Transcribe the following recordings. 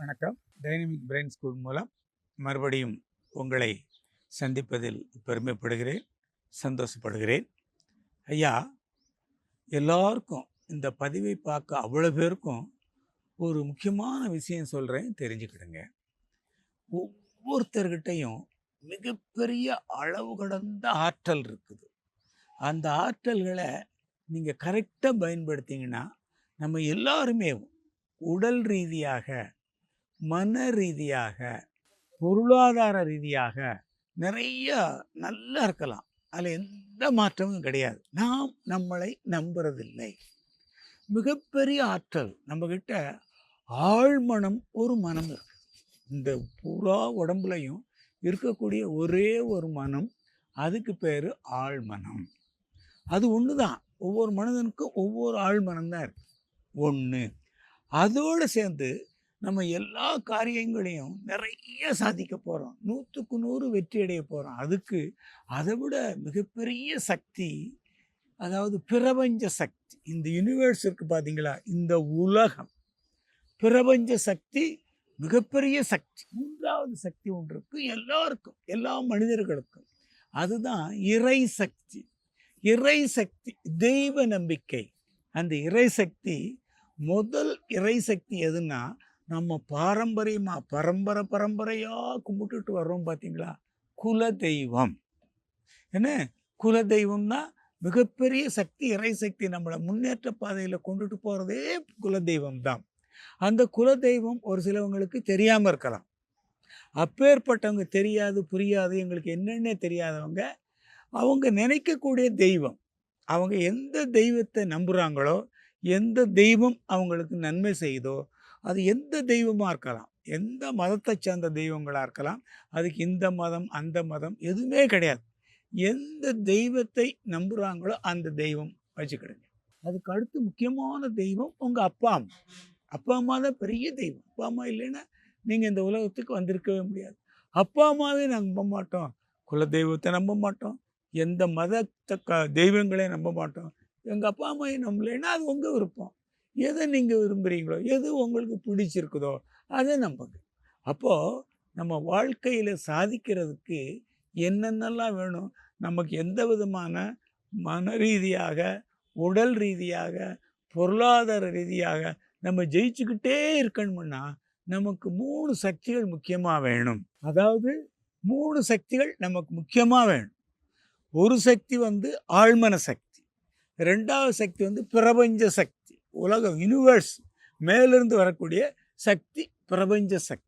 வணக்கம். Dynamic brain school மூலம் மறுபடியும் உங்களை சந்திப்பதில் பெருமைப்படுகிறேன் சந்தோஷப்படுகிறேன். ஐயா எல்லாருக்கும் இந்த பதிவை பார்க்க அவ்வளோ பேருக்கும் ஒரு முக்கியமான விஷயம் சொல்கிறேன் தெரிஞ்சுக்கிடுங்க. ஒவ்வொருத்தர்கிட்டையும் மிகப்பெரிய அளவு கடந்த ஆற்றல் இருக்குது. அந்த ஆற்றல்களை நீங்கள் கரெக்டாக பயன்படுத்திங்கன்னா நம்ம எல்லாருமே உடல் ரீதியாக மன ரீதியாக பொருளாதார ரீதியாக நிறைய நல்லா இருக்கலாம். அதில் எந்த மாற்றமும் கிடையாது. நாம் நம்மளை நம்புறதில்லை. மிகப்பெரிய ஆற்றல் நம்மக்கிட்ட ஆழ்மனம் ஒரு மனம் இருக்கு. இந்த புறா உடம்புலையும் இருக்கக்கூடிய ஒரே ஒரு மனம் அதுக்கு பேர் ஆழ்மனம். அது ஒன்று தான். ஒவ்வொரு மனிதனுக்கும் ஒவ்வொரு ஆழ்மனம் தான் இருக்கு. ஒன்று அதோடு சேர்ந்து நம்ம எல்லா காரியங்களையும் நிறைய சாதிக்க போகிறோம் நூற்றுக்கு நூறு வெற்றி அடைய போகிறோம் அதுக்கு அதை விட மிகப்பெரிய சக்தி அதாவது பிரபஞ்ச சக்தி இந்த யூனிவர்ஸ் இருக்கு பார்த்தீங்களா இந்த உலகம். பிரபஞ்ச சக்தி மிகப்பெரிய சக்தி மூன்றாவது சக்தி ஒன்று இருக்குது எல்லாருக்கும் எல்லா மனிதர்களுக்கும். அதுதான் இறை சக்தி. இறை சக்தி தெய்வ நம்பிக்கை. அந்த இறை சக்தி முதல் இறை சக்தி எதுன்னா நம்ம பாரம்பரியமாக பரம்பரை பரம்பரையாக கும்பிட்டுட்டு வர்றோம் பார்த்தீங்களா குல தெய்வம். என்ன? குல தெய்வம்னா மிகப்பெரிய சக்தி இறை சக்தி நம்மளை முன்னேற்ற பாதையில் கொண்டுட்டு போகிறதே குல தெய்வம் தான் அந்த குல தெய்வம் ஒரு சிலவங்களுக்கு தெரியாமல் இருக்கலாம். அப்பேற்பட்டவங்க தெரியாது புரியாது எங்களுக்கு என்னென்ன தெரியாதவங்க அவங்க நினைக்கக்கூடிய தெய்வம் அவங்க எந்த தெய்வத்தை நம்புகிறாங்களோ எந்த தெய்வம் அவங்களுக்கு நன்மை செய்தோ அது எந்த தெய்வமாக இருக்கலாம். எந்த மதத்தை சேர்ந்த தெய்வங்களாக இருக்கலாம். அதுக்கு இந்த மதம் அந்த மதம் எதுவுமே கிடையாது. எந்த தெய்வத்தை நம்புகிறாங்களோ அந்த தெய்வம் வச்சுக்கிடுங்க. அதுக்கு அடுத்து முக்கியமான தெய்வம் உங்கள் அப்பா அம்மா. அப்பா அம்மா தான் பெரிய தெய்வம். அப்பா அம்மா இல்லைன்னா நீங்கள் இந்த உலகத்துக்கு வந்திருக்கவே முடியாது. அப்பா அம்மாவே நம்ப மாட்டோம். குல தெய்வத்தை நம்ப மாட்டோம். எந்த மதத்தை க தெய்வங்களையும் நம்ப மாட்டோம். எங்கள் அப்பா அம்மாவை நம்பலைன்னா அது உங்கள் விருப்பம். எதை நீங்கள் விரும்புகிறீங்களோ எது உங்களுக்கு பிடிச்சிருக்குதோ அதை நம்புங்க. அப்போது நம்ம வாழ்க்கையில் சாதிக்கிறதுக்கு என்னென்னலாம் வேணும்? நமக்கு எந்த விதமான மன ரீதியாக உடல் ரீதியாக பொருளாதார ரீதியாக நம்ம ஜெயிச்சுக்கிட்டே இருக்கணும்னா நமக்கு மூணு சக்திகள் முக்கியமாக வேணும். அதாவது மூணு சக்திகள் நமக்கு முக்கியமாக வேணும். ஒரு சக்தி வந்து ஆழ்மன சக்தி. ரெண்டாவது சக்தி வந்து பிரபஞ்ச சக்தி. உலகம் யூனிவர்ஸ் மேலிருந்து வரக்கூடிய சக்தி பிரபஞ்ச சக்தி.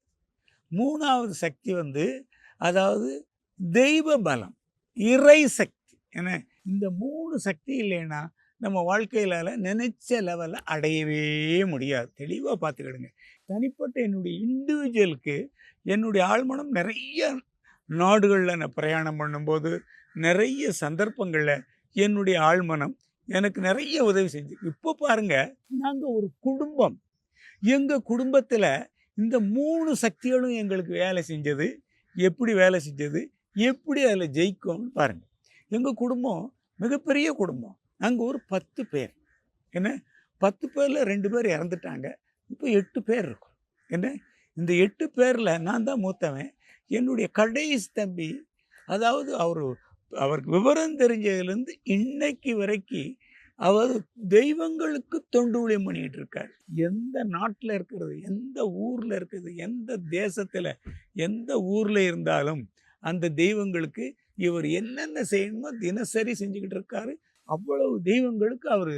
மூணாவது சக்தி வந்து அதாவது தெய்வ பலம் இறை சக்தி. ஏன்னா இந்த மூணு சக்தி இல்லைன்னா நம்ம வாழ்க்கையில நினைச்ச லெவலில் அடையவே முடியாது. தெளிவாக பார்த்துக்கிடுங்க. தனிப்பட்ட என்னுடைய இண்டிவிஜுவலுக்கு என்னுடைய ஆழ்மனம் நிறைய நாடுகளில் நான் பிரயாணம் பண்ணும்போது நிறைய சந்தர்ப்பங்களில் என்னுடைய ஆழ்மனம் எனக்கு நிறைய உதவி செஞ்சு. இப்போ பாருங்கள் நாங்கள் ஒரு குடும்பம். எங்கள் குடும்பத்தில் இந்த மூணு சக்திகளும் எங்களுக்கு வேலை செஞ்சது. எப்படி வேலை செஞ்சது? எப்படி அதில் ஜெயிக்கும்னு பாருங்கள் எங்கள் குடும்பம் மிகப்பெரிய குடும்பம். நாங்கள் ஒரு பத்து பேர். என்ன? பத்து பேரில் ரெண்டு பேர் இறந்துட்டாங்க. இப்போ எட்டு பேர் இருக்கோம். என்ன? இந்த எட்டு பேரில் நான் தான் மூத்தவன். என்னுடைய கடைசி தம்பி அதாவது அவர் அவருக்கு விவரம் தெரிஞ்சதுலேருந்து இன்னைக்கு வரைக்கும் அவர் தெய்வங்களுக்கு தொண்டு ஊழியம் பண்ணிகிட்டு இருக்கார் எந்த நாட்டில் இருக்கிறது எந்த ஊரில் இருக்கிறது எந்த தேசத்தில் எந்த ஊரில் இருந்தாலும் அந்த தெய்வங்களுக்கு இவர் என்னென்ன செய்யணுமோ தினசரி செஞ்சுக்கிட்டு இருக்காரு அவ்வளவு தெய்வங்களுக்கு அவர்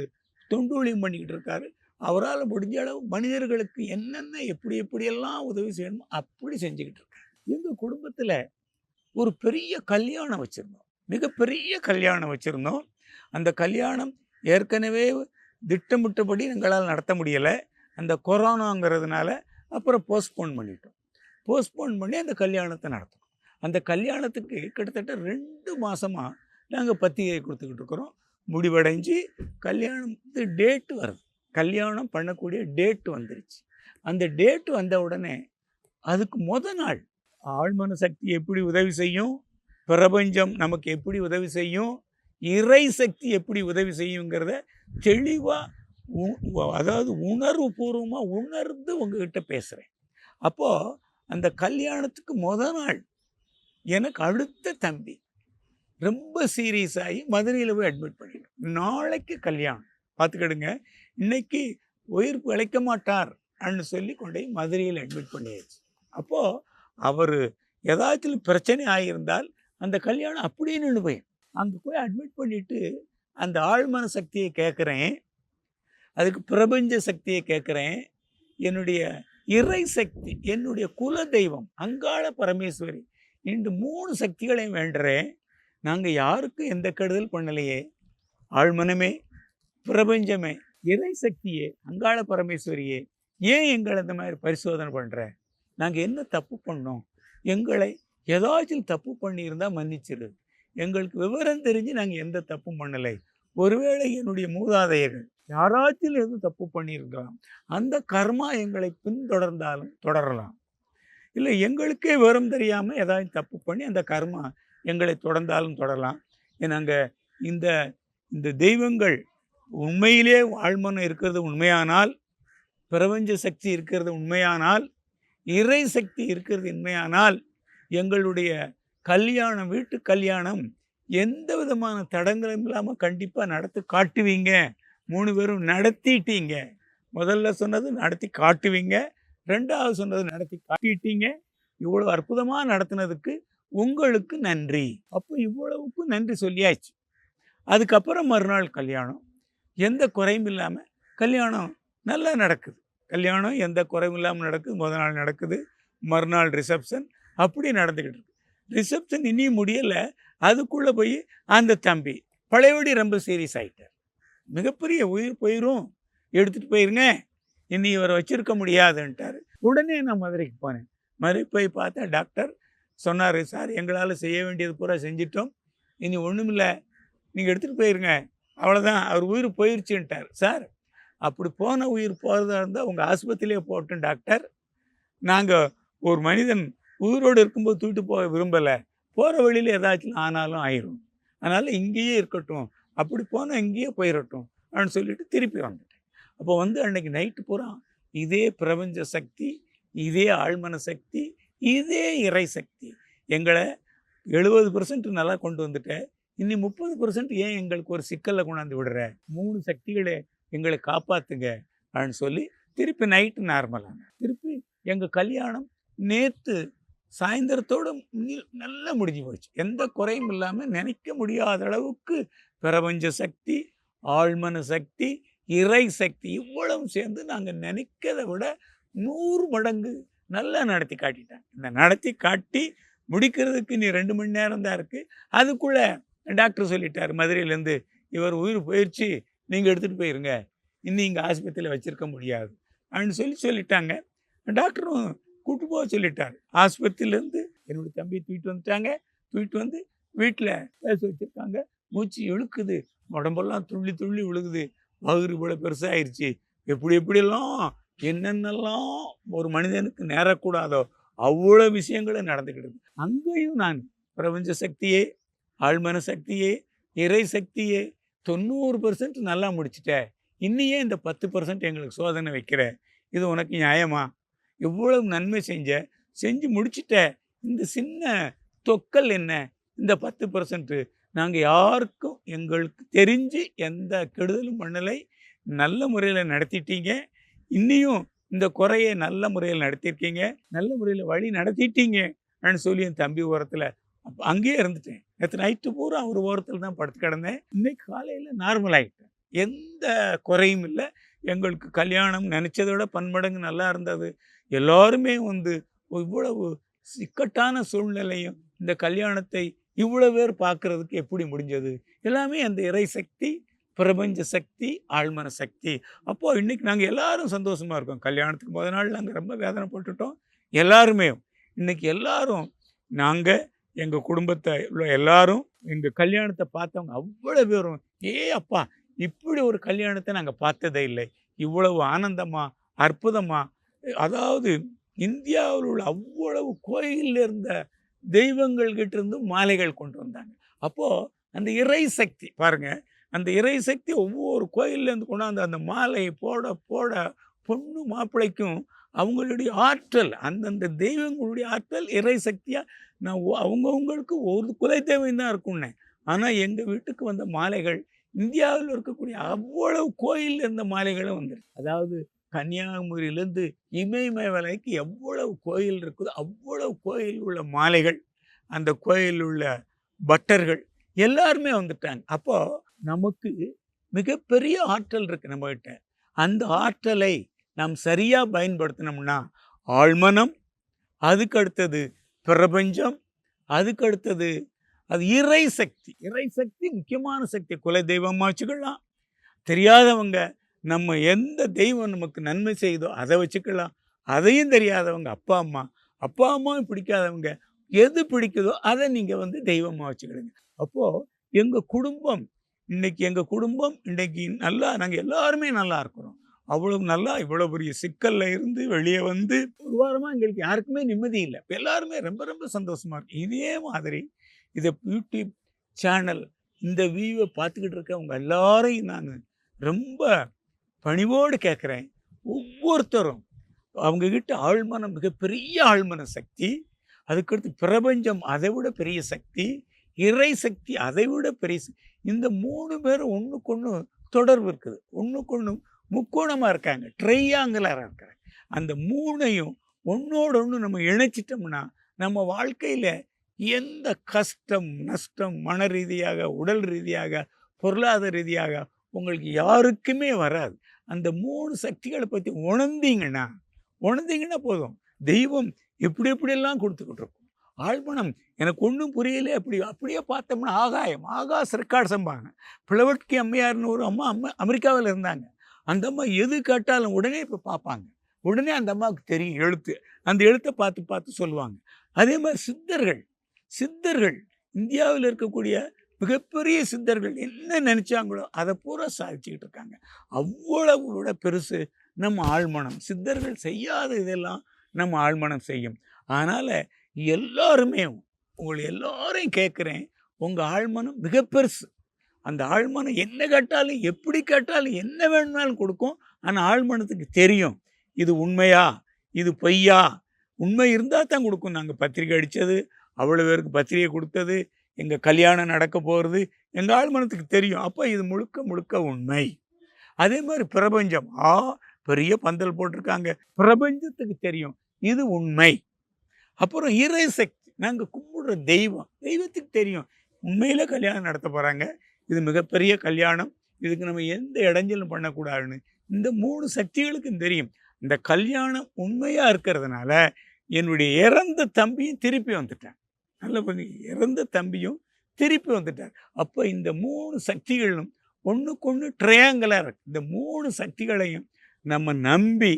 தொண்டூழியம் பண்ணிக்கிட்டு இருக்காரு அவரால் முடிஞ்ச அளவு மனிதர்களுக்கு என்னென்ன எப்படி எப்படியெல்லாம் உதவி செய்யணுமோ அப்படி செஞ்சுக்கிட்டு இருக்காரு எங்கள் குடும்பத்தில் ஒரு பெரிய கல்யாணம் வச்சுருந்தோம். மிகப்பெரிய கல்யாணம் வச்சுருந்தோம். அந்த கல்யாணம் ஏற்கனவே திட்டமிட்டபடி எங்களால் நடத்த முடியலை. அந்த கொரோனாங்கிறதுனால அப்புறம் போஸ்ட்போன் பண்ணிட்டோம். போஸ்ட்போன் பண்ணி அந்த கல்யாணத்தை நடத்தணும். அந்த கல்யாணத்துக்கு கிட்டத்தட்ட ரெண்டு மாதமாக நாங்கள் பத்திரிகை கொடுத்துக்கிட்டு இருக்கிறோம். முடிவடைஞ்சு கல்யாணத்து டேட்டு வருது. கல்யாணம் பண்ணக்கூடிய டேட்டு வந்துருச்சு. அந்த டேட்டு வந்த உடனே அதுக்கு முத நாள் ஆழ்மன சக்தி எப்படி உதவி செய்யும்? பிரபஞ்சம் நமக்கு எப்படி உதவி செய்யும்? இறை சக்தி எப்படி உதவி செய்யுங்கிறத தெளிவாக அதாவது உணர்வு பூர்வமாக உணர்ந்து உங்ககிட்ட பேசுகிறேன் அப்போது அந்த கல்யாணத்துக்கு முத நாள் எனக்கு அடுத்த தம்பி ரொம்ப சீரியஸ் ஆகி மதுரையில் போய் அட்மிட் பண்ணிட்டோம் நாளைக்கு கல்யாணம். பார்த்துக்கிடுங்க. இன்னைக்கு உயிர் பிழைக்க மாட்டார் அப்படின்னு சொல்லி கொண்டு போய் மதுரையில் அட்மிட் பண்ணியாச்சு. அப்போது அவர் ஏதாச்சும் பிரச்சனை ஆகியிருந்தால் அந்த கல்யாணம் அப்படியே நின்று போய் அங்கே போய் அட்மிட் பண்ணிவிட்டு அந்த ஆழ்மன சக்தியை கேட்குறேன் அதுக்கு பிரபஞ்ச சக்தியை கேட்குறேன் என்னுடைய இறை சக்தி என்னுடைய குல தெய்வம் அங்காள பரமேஸ்வரி இந்த மூணு சக்திகளையும் வேண்டுறேன். நாங்கள் யாருக்கும் எந்த கெடுதல் பண்ணலையே. ஆழ்மனமே பிரபஞ்சமே இறை சக்தியே அங்காள பரமேஸ்வரியே ஏன் எங்களை இந்த மாதிரி பரிசோதனை பண்ணுற நாங்கள் என்ன தப்பு பண்ணோம்? எங்களை ஏதாச்சும் தப்பு பண்ணியிருந்தால் மன்னிச்சிரு எங்களுக்கு விவரம் தெரிஞ்சு நாங்கள் எந்த தப்பும் பண்ணலை. ஒருவேளை என்னுடைய மூதாதையர்கள் யாராச்சும் எதுவும் தப்பு பண்ணியிருக்கலாம். அந்த கர்மா எங்களை பின்தொடர்ந்தாலும் தொடரலாம். இல்லை எங்களுக்கே விவரம் தெரியாமல் ஏதாச்சும் தப்பு பண்ணி அந்த கர்மா எங்களை தொடர்ந்தாலும் தொடரலாம். நாங்கள் இந்த இந்த தெய்வங்கள் உண்மையிலே ஆழ்மனம் இருக்கிறது உண்மையானால் பிரபஞ்ச சக்தி இருக்கிறது உண்மையானால் இறை சக்தி இருக்கிறது உண்மையானால் எங்களுடைய கல்யாணம் வீட்டு கல்யாணம் எந்த விதமான தடங்களும் இல்லாமல் கண்டிப்பாக நடத்தி காட்டுவீங்க. மூணு பேரும் நடத்திட்டீங்க. முதல்ல சொன்னது நடத்தி காட்டுவீங்க. ரெண்டாவது சொன்னது நடத்தி காட்டிட்டீங்க. இவ்வளோ அற்புதமாக நடத்தினதுக்கு உங்களுக்கு நன்றி. அப்போ இவ்வளவுக்கு நன்றி சொல்லியாச்சு. அதுக்கப்புறம் மறுநாள் கல்யாணம். எந்த குறையும் இல்லாமல் கல்யாணம் நல்லா நடக்குது. கல்யாணம் எந்த குறையும் இல்லாமல் நடக்குது. முத நாள் நடக்குது. மறுநாள் ரிசப்ஷன் அப்படி நடந்துக்கிட்டு இருக்கு. ரிசப்ஷன் இனியும் முடியலை. அதுக்குள்ளே போய் அந்த தம்பி பழையபடி ரொம்ப சீரியஸ் ஆகிட்டார் மிகப்பெரிய உயிர் போயிடும் எடுத்துகிட்டு போயிருங்க. இனி இவரை வச்சுருக்க முடியாதுன்ட்டார். உடனே நான் மதுரைக்கு போனேன். மதுரை போய் பார்த்தா டாக்டர் சொன்னார் சார் எங்களால் செய்ய வேண்டியது பூரா செஞ்சிட்டோம். இனி ஒன்றுமில்லை நீங்கள் எடுத்துகிட்டு போயிருங்க. அவ்வளோதான் அவர் உயிர் போயிடுச்சுன்ட்டார் சார் அப்படி போன உயிர் போகிறதா இருந்தால் உங்கள் ஆஸ்பத்திரியிலே போட்டோம் டாக்டர். நாங்கள் ஒரு மனிதன் உயிரோடு இருக்கும்போது தூக்கிட்டு போக விரும்பலை. போகிற வழியில் ஏதாச்சும் ஆனாலும் ஆயிரும். அதனால் இங்கேயே இருக்கட்டும். அப்படி போனால் இங்கேயே போயிடட்டும் அப்படின்னு சொல்லிட்டு திருப்பி வந்துட்டேன். அப்போ வந்து அன்னைக்கு நைட்டு பூரா இதே பிரபஞ்ச சக்தி இதே ஆழ்மன சக்தி இதே இறை சக்தி. எங்களை எழுபது பர்சன்ட் நல்லா கொண்டு வந்துட்டேன் இன்னி முப்பது பர்சன்ட் ஏன் எங்களுக்கு ஒரு சிக்கலில் கொண்டாந்து விடுற? மூணு சக்திகளை எங்களை காப்பாற்றுங்க அப்படின்னு சொல்லி திருப்பி நைட்டு நார்மலான திருப்பி எங்கள் கல்யாணம் நேற்று சாயந்தரத்தோடு நல்லா முடிஞ்சு போச்சு. எந்த குறையும் இல்லாமல் நினைக்க முடியாத அளவுக்கு பிரபஞ்ச சக்தி ஆழ்மன சக்தி இறை சக்தி இவ்வளவும் சேர்ந்து நாங்கள் நினைக்கிறத விட நூறு மடங்கு நல்லா நடத்தி காட்டிட்டாங்க. இந்த நடத்தி காட்டி முடிக்கிறதுக்கு நீ ரெண்டு மணி நேரம் தான் இருக்குது அதுக்குள்ளே டாக்டர் சொல்லிட்டார் மதுரையிலேருந்து இவர் உயிர் போயிடுச்சு நீங்கள் எடுத்துகிட்டு போயிருங்க. இன்னும் இங்கே ஆஸ்பத்திரியில் வச்சுருக்க முடியாது. அப்படின்னு சொல்லி சொல்லிட்டாங்க. டாக்டரும் கூட்டு போக சொல்லிட்டார். ஆஸ்பத்திரியிலேருந்து என்னோட தம்பி தூக்கிட்டு வந்துட்டாங்க. தூக்கிட்டு வந்து வீட்டில் பேச வச்சுருக்காங்க. மூச்சு இழுக்குது. உடம்பெல்லாம் துள்ளி துள்ளி விழுகுது. வகுறு இவ்வளோ பெருசாகிருச்சு எப்படி எப்படியெல்லாம் என்னென்னலாம் ஒரு மனிதனுக்கு நேரக்கூடாதோ அவ்வளோ விஷயங்களும் நடந்துக்கிடுது அங்கேயும் நான் பிரபஞ்ச சக்தியே ஆழ்மன சக்தியே இறை சக்தியே தொண்ணூறு பர்சன்ட் நல்லா முடிச்சிட்டேன். இன்னையே இந்த பத்து பர்சன்ட் எங்களுக்கு சோதனை வைக்கிற. இது உனக்கு நியாயமா? எவ்வளவு நன்மை செஞ்ச? செஞ்சு முடிச்சிட்ட. இந்த சின்ன தொக்கல் என்ன? இந்த பத்து பர்சன்ட்டு நாங்கள் யாருக்கும் எங்களுக்கு தெரிஞ்சு எந்த கெடுதலும் பண்ணலை. நல்ல முறையில் நடத்திட்டீங்க. இன்னியும் இந்த குறையை நல்ல முறையில் நடத்தியிருக்கீங்க நல்ல முறையில் வழி நடத்திட்டீங்க. சொல்லி என் தம்பி ஓரத்தில் அப்போ அங்கேயே இருந்துட்டேன். நேற்று நைட்டு பூரா ஒரு ஓரத்தில் தான் படுத்து கிடந்தேன். இன்னைக்கு காலையில் நார்மல் ஆகிட்டேன் எந்த குறையும் இல்லை. எங்களுக்கு கல்யாணம் நினச்சதை விட பன்மடங்கு நல்லா இருந்தது. எல்லாருமே வந்து இவ்வளவு சிக்கட்டான சூழ்நிலையும் இந்த கல்யாணத்தை இவ்வளோ பேர் பார்க்கறதுக்கு எப்படி முடிஞ்சது? எல்லாமே அந்த இறை சக்தி பிரபஞ்ச சக்தி ஆழ்மன சக்தி. அப்போது இன்றைக்கி நாங்கள் எல்லாரும் சந்தோஷமாக இருக்கோம். கல்யாணத்துக்கு முத நாள் நாங்கள் ரொம்ப வேதனை போட்டுட்டோம். எல்லாருமே இன்றைக்கி எல்லாரும் நாங்கள் எங்கள் குடும்பத்தை உள்ள எல்லாரும் எங்கள் கல்யாணத்தை பார்த்தவங்க அவ்வளோ பேரும் ஏ அப்பா இப்படி ஒரு கல்யாணத்தை நாங்கள் பார்த்ததே இல்லை. இவ்வளவு ஆனந்தமாக அற்புதமாக அதாவது இந்தியாவில் உள்ள அவ்வளவு கோயிலில் இருந்த தெய்வங்கள்கிட்ட இருந்து மாலைகள் கொண்டு வந்தாங்க. அப்போது அந்த இறை சக்தி பாருங்கள் அந்த இறை சக்தி ஒவ்வொரு கோயிலேருந்து கொண்டாந்து அந்த மாலையை போட போட பொண்ணு மாப்பிள்ளைக்கும் அவங்களுடைய ஆற்றல் அந்தந்த தெய்வங்களுடைய ஆற்றல் இறை சக்தியாக நான் அவங்கவுங்களுக்கு ஒரு குலை தெய்வம் தான் இருக்கும்னே. ஆனால் எங்கள் வீட்டுக்கு வந்த மாலைகள் இந்தியாவில் இருக்கக்கூடிய அவ்வளவு கோயில் இருந்த மாலைகளும் வந்துருக்கு அதாவது கன்னியாகுமரியிலேருந்து இமயமலை வலைக்கு எவ்வளவு கோயில் இருக்குதோ அவ்வளவு கோயில் உள்ள மாலைகள் அந்த கோயில் உள்ள பட்டர்கள் எல்லாருமே வந்துட்டாங்க. அப்போது நமக்கு மிகப்பெரிய ஆற்றல் இருக்குது நம்மகிட்ட. அந்த ஆற்றலை நாம் சரியாக பயன்படுத்தினோம்னா ஆழ்மனம் அதுக்கு அடுத்தது பிரபஞ்சம் அதுக்கடுத்தது அது இறை சக்தி. இறை சக்தி முக்கியமான சக்தி. குல தெய்வமாக வச்சுக்கலாம். தெரியாதவங்க நம்ம எந்த தெய்வம் நமக்கு நன்மை செய்தோ அதை வச்சுக்கலாம். அதையும் தெரியாதவங்க அப்பா அம்மா. அப்பா அம்மாவும் பிடிக்காதவங்க எது பிடிக்குதோ அதை நீங்கள் வந்து தெய்வமாக வச்சுக்கிடுங்க. அப்போது எங்கள் குடும்பம் இன்றைக்கி எங்கள் குடும்பம் இன்றைக்கி நல்லா நாங்கள் எல்லாருமே நல்லா இருக்கிறோம். அவ்வளவு நல்லா இவ்வளோ பெரிய சிக்கல்ல இருந்து வெளியே வந்து ஒரு வாரமாக எங்களுக்கு யாருக்குமே நிம்மதி இல்லை. எல்லாருமே ரொம்ப ரொம்ப சந்தோஷமா இருக்கு. இதே மாதிரி இதை யூடியூப் சேனல் இந்த வியூவை பார்த்துக்கிட்டு இருக்கவங்க எல்லாரையும் நான் ரொம்ப பணிவோடு கேட்குறேன் ஒவ்வொருத்தரும் அவங்கக்கிட்ட ஆழ்மனம் மிகப்பெரிய ஆழ்மன சக்தி அதுக்கடுத்து பிரபஞ்சம் அதை விட பெரிய சக்தி இறை சக்தி அதை விட பெரிய சக்தி. இந்த மூணு பேரும் ஒன்றுக்கு ஒன்று தொடர்பு இருக்குது. ஒன்றுக்கு ஒன்று முக்கோணமாக இருக்காங்க ட்ரையாங்குலராக இருக்காங்க. அந்த மூணையும் ஒன்றோட ஒன்று நம்ம இணைச்சிட்டோம்னா நம்ம வாழ்க்கையில் எந்த கஷ்டம் நஷ்டம் மன ரீதியாக உடல் ரீதியாக பொருளாதார ரீதியாக உங்களுக்கு யாருக்குமே வராது. அந்த மூணு சக்திகளை பற்றி உணர்ந்தீங்கன்னா உணர்ந்தீங்கன்னா போதும். தெய்வம் எப்படி எப்படியெல்லாம் கொடுத்துக்கிட்டு இருக்கும். ஆழ்மனம் எனக்கு ஒன்றும் புரியல அப்படி அப்படியே பார்த்தோம்னா ஆகாயம் ஆகாஷ் ரெக்கார்ட் சம்பாங்க பிளவட்கி அம்மையார்னு ஒரு அம்மா அம்மா அமெரிக்காவில் இருந்தாங்க. அந்த அம்மா எது கேட்டாலும் உடனே இப்போ பார்ப்பாங்க உடனே அந்த அம்மாவுக்கு தெரியும் எழுத்து. அந்த எழுத்தை பார்த்து பார்த்து சொல்லுவாங்க. அதே மாதிரி சித்தர்கள். சித்தர்கள். இந்தியாவில் இருக்கக்கூடிய மிகப்பெரிய சித்தர்கள் என்ன நினச்சாங்களோ அதை பூரா சாதிச்சுக்கிட்டு இருக்காங்க. அவ்வளவு விட பெருசு நம்ம ஆழ்மனம். சித்தர்கள் செய்யாத இதெல்லாம் நம்ம ஆழ்மனம் செய்யும். அதனால் எல்லாருமே உங்களை எல்லாரையும் கேட்குறேன். உங்கள் ஆழ்மனம் மிக பெருசு. அந்த ஆழ்மனம் என்ன கேட்டாலும் எப்படி கேட்டாலும் என்ன வேணும்னாலும் கொடுக்கும். ஆனால் ஆழ்மனத்துக்கு தெரியும். இது உண்மையா? இது பொய்யா? உண்மை இருந்தால் தான் கொடுக்கும். நாங்கள் பத்திரிக்கை அடித்தது அவ்வளோ பேருக்கு பத்திரிக்கை கொடுத்தது எங்கள் கல்யாணம் நடக்க போகிறது எங்கள் ஆழ்மனத்துக்கு தெரியும். அப்போ இது முழுக்க முழுக்க உண்மை. அதே மாதிரி பிரபஞ்சம். ஆ பெரிய பந்தல் போட்டிருக்காங்க. பிரபஞ்சத்துக்கு தெரியும். இது உண்மை. அப்புறம் இறை சக்தி. நாங்கள் கும்பிடுற தெய்வம். தெய்வத்துக்கு தெரியும். உண்மையில் கல்யாணம் நடத்த போகிறாங்க இது மிகப்பெரிய கல்யாணம். இதுக்கு நம்ம எந்த இடைஞ்சலும் பண்ணக்கூடாதுன்னு இந்த மூணு சக்திகளுக்கும் தெரியும். இந்த கல்யாணம் உண்மையாக இருக்கிறதுனால என்னுடைய இறந்த தம்பியும் திருப்பி வந்துட்டேன் நல்ல பண்ணி இறந்த தம்பியும் திருப்பி வந்துட்டார். அப்போ இந்த மூணு சக்திகளும் ஒன்றுக்கு ஒன்று ட்ரையாங்கலாக இருக்கு. இந்த மூணு சக்திகளையும் நம்ம நம்பி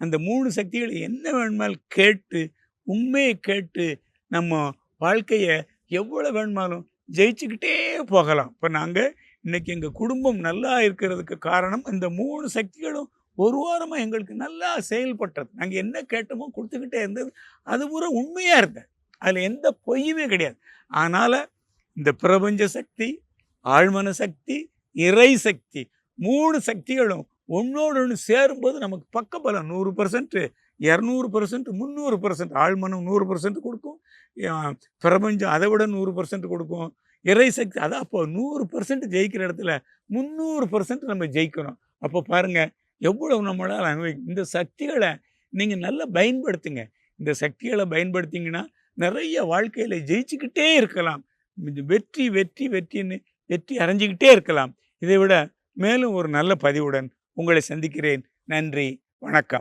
அந்த மூணு சக்திகளை என்ன வேணுமாலும் கேட்டு உண்மையை கேட்டு நம்ம வாழ்க்கையை எவ்வளோ வேணுமாலும் ஜெயிச்சுக்கிட்டே போகலாம். இப்போ நாங்கள் இன்னைக்கு எங்கள் குடும்பம் நல்லா இருக்கிறதுக்கு காரணம் இந்த மூணு சக்திகளும் ஒரு வாரமாக எங்களுக்கு நல்லா செயல்பட்டது. நாங்கள் என்ன கேட்டோமோ கொடுத்துக்கிட்டே இருந்தது. அது பூரா உண்மையாக இருந்தது. அதில் எந்த பொய்யுமே கிடையாது. அதனால் இந்த பிரபஞ்ச சக்தி ஆழ்மன சக்தி இறை சக்தி மூணு சக்திகளும் ஒன்றோடு ஒன்று சேரும்போது நமக்கு பக்கபலம் நூறு பர்சன்ட்டு இரநூறு பர்சன்ட் முந்நூறு பர்சன்ட் ஆழ்மனம் நூறு பர்சன்ட் கொடுக்கும். பிரபஞ்சம் அதை விட நூறு பர்சன்ட் கொடுக்கும். இறை சக்தி அதான் அப்போ நூறு பர்சன்ட் ஜெயிக்கிற இடத்துல முந்நூறு பர்சன்ட் நம்ம ஜெயிக்கணும். அப்போ பாருங்கள் எவ்வளோ நம்மளால் அனுபவிக்கும் இந்த சக்திகளை நீங்கள் நல்லா பயன்படுத்துங்க. இந்த சக்திகளை பயன்படுத்திங்கன்னா நிறைய வாழ்க்கையில் ஜெயிச்சுக்கிட்டே இருக்கலாம். வெற்றி வெற்றி வெற்றின்னு வெற்றி அரைஞ்சிக்கிட்டே இருக்கலாம். இதை விட மேலும் ஒரு நல்ல பதிவுடன் உங்களை சந்திக்கிறேன். நன்றி வணக்கம்.